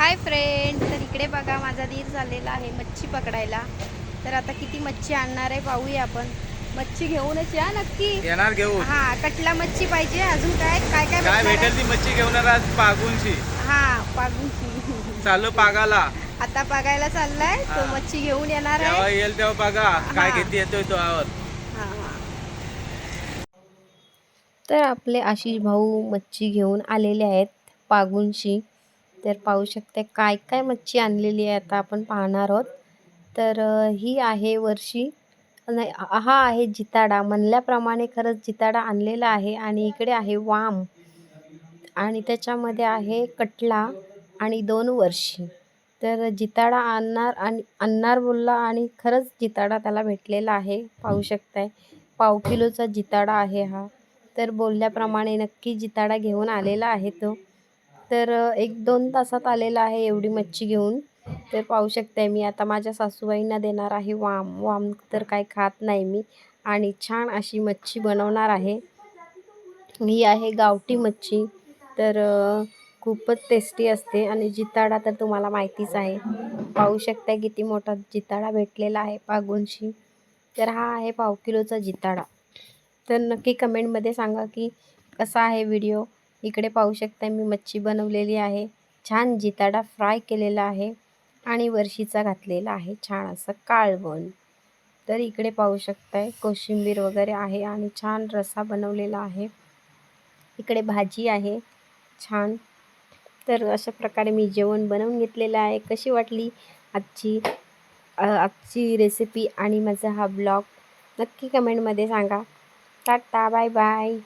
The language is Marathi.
हाय फ्रेंड तर इकडे बघा माझा धीर झालेला आहे मच्छी पकडायला. तर आता किती मच्छी आणणार आहे पाहूया आपण. मच्छी घेऊनच या नक्की. येणार घेऊन. हा कटला मच्छी पाहिजे. अजून काय काय काय काय भेटणार भेटेल? ती मच्छी घेऊन येणार आज पागूनची. हा पागूची चालू पागाला. आता पागायला चाललाय. तो हा. मच्छी घेऊन येणार जेव्हा आहे येईल तेव्हा बघा काय हा. किती येतोय तो आवर. हा, हा. तर आपले आशिष भाऊ मच्छी घेऊन आलेले आहेत पागूनशी. तर पाहू शकते काय काय मच्छी आणलेली आहे आता आपण पाहणार आहोत. तर ही आहे वर्षी नाही हा आहे जिताडा. म्हणल्याप्रमाणे खरंच जिताडा आणलेला आहे आणि इकडे आहे वाम आणि त्याच्यामध्ये आहे कटला आणि दोन वर्षी. तर जिताडा आणणार आणि आणणार बोलला आणि खरंच जिताडा त्याला भेटलेला आहे. पाहू शकताय पाव किलोचा जिताडा आहे हा. तर बोलल्याप्रमाणे नक्की जिताडा घेऊन आलेला आहे तो. तर एक दोन तासात आलेला आहे एवढी मच्छी घेऊन. तर पाहू शकते मी आता माझ्या सासूबाईंना देणार आहे वाम. वाम तर काय खात नाही मी. आणि छान अशी मच्छी बनवणार आहे. ही आहे गावठी मच्छी. तर खूपच टेस्टी असते आणि जिताडा तर तुम्हाला माहितीच आहे. पाहू शकता किती मोठा जिताडा भेटलेला आहे पागुनशी तर हा आहे पाव किलोचा जिताडा. तर नक्की कमेंटमध्ये सांगा की कसा आहे व्हिडिओ इकडे पाहू शकता मी मच्छी बनवलेली आहे. छान जिताडा फ्राय केलेला आहे आणि वरशीचा घातलेला आहे. छान असं काळवण. तर इकडे पाहू शकताय कोशिंबीर वगैरे आहे आणि छान रसा बनवलेला आहे. इकडे भाजी आहे. छान. तर अशा प्रकारे मी जेवण बनवून घेतलेलं आहे. कशी वाटली आजची आजची रेसिपी आणि माझा हा ब्लॉग नक्की कमेंटमध्ये सांगा. Tata bye bye